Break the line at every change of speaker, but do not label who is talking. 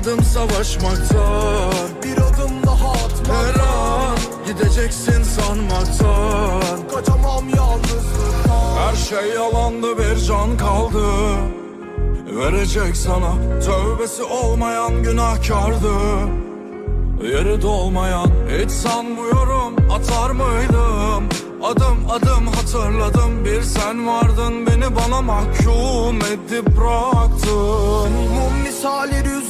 bıkmadım savaşmaktan
Bir adım daha atma
Her an gideceksin sanmaktan
Kaçamam yalnızlıktan.
Her şey yalandı bir can kaldı. Verecek sana tövbesi olmayan günahkardı. Yeri dolmayan hiç sanmıyorum atar mıydım? Adım adım hatırladım bir sen vardın. Beni bana mahkum edip bıraktın.
Mum misali rüzgara